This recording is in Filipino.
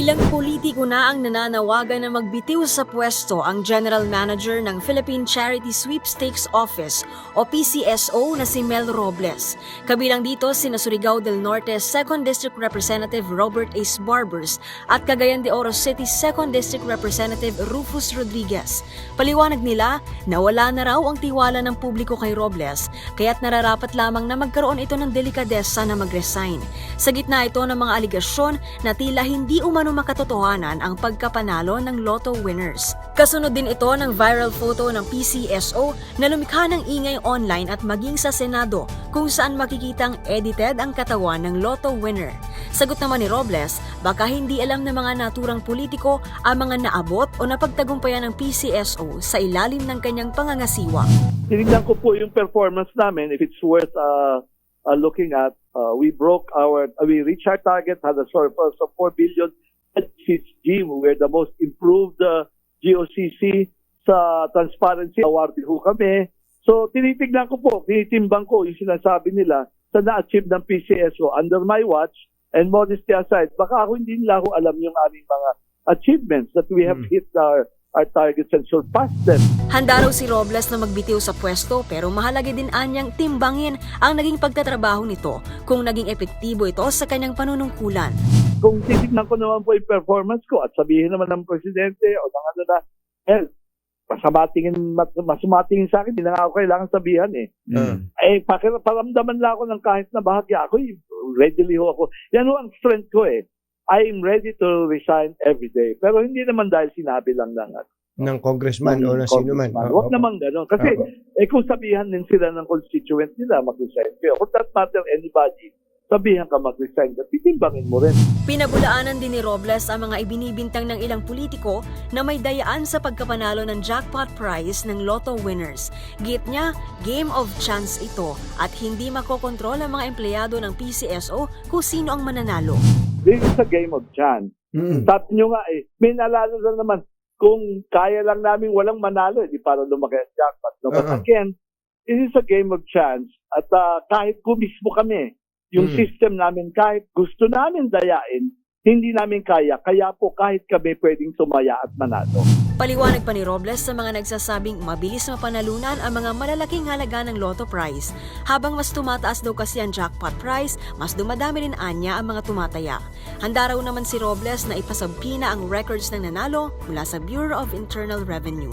Ilang politiko na ang nananawagan na magbitiw sa pwesto ang General Manager ng Philippine Charity Sweepstakes Office o PCSO na si Mel Robles. Kabilang dito si Surigao del Norte 2nd District Representative Robert Ace Barbers at Cagayan de Oro City 2nd District Representative Rufus Rodriguez. Paliwanag nila na wala na raw ang tiwala ng publiko kay Robles kaya't nararapat lamang na magkaroon ito ng delikadesa na mag-resign. Sa gitna ito ng mga aligasyon na tila hindi umano makatotohanan ang pagkapanalo ng lotto winners. Kasunod din ito ng viral photo ng PCSO na lumikha ng ingay online at maging sa Senado kung saan makikitang edited ang katawan ng lotto winner. Sagot naman ni Robles, baka hindi alam ng mga naturang politiko ang mga naabot o napagtagumpayan ng PCSO sa ilalim ng kanyang pangangasiwa. tinignan ko po yung performance namin. If it's worth uh, uh, looking at, uh, we broke our, uh, we reached our target, had a surplus of 4 billion. At CG, we're the most improved uh, GOCC sa transparency. Awarded ho kami. So, tinitignan ko po, tinitimbang ko yung sinasabi nila sa na-achieve ng PCSO under my watch and modesty aside, baka ako hindi nila ako alam yung aming mga achievements that we have hit our our targets and surpassed them. Handa raw si Robles na magbitiw sa pwesto pero mahalaga din anyang timbangin ang naging pagtatrabaho nito kung naging epektibo ito sa kanyang panunungkulan. Kung titignan ko naman po yung performance ko at sabihin naman ng presidente o ng ano na, eh, masamatingin, mas, masumatingin sa akin, hindi na ako kailangan sabihan eh. Mm. Eh, pakir- paramdaman lang ako ng kahit na bahagya. Ako, readily ho ako. Yan ho ang strength ko eh. I am ready to resign every day. Pero hindi naman dahil sinabi lang ng ano. ng congressman o ng sino man. Huwag naman gano'n. Kasi, Opo. eh kung sabihan din sila ng constituent nila, mag-resign kayo. Kung that matter anybody, sabihan ka mag-resign ka, titimbangin mo rin. Pinabulaanan din ni Robles ang mga ibinibintang ng ilang politiko na may dayaan sa pagkapanalo ng jackpot prize ng lotto winners. Git niya, game of chance ito at hindi makokontrol ang mga empleyado ng PCSO kung sino ang mananalo. This is a game of chance. Mm. Sabi nyo nga eh, may nalalo na naman. Kung kaya lang namin walang manalo, hindi para lumaki ang jackpot. No? But Uh-huh. again, it is a game of chance. At ah, kahit po mismo kami, yung Mm. system namin, kahit gusto namin dayain, hindi namin kaya. Kaya po kahit kami pwedeng sumaya at manalo. Paliwanag pa ni Robles sa mga nagsasabing mabilis mapanalunan ang mga malalaking halaga ng lotto prize. Habang mas tumataas daw kasi ang jackpot prize, mas dumadami rin anya ang mga tumataya. Handa raw naman si Robles na ipasabpina ang records ng nanalo mula sa Bureau of Internal Revenue.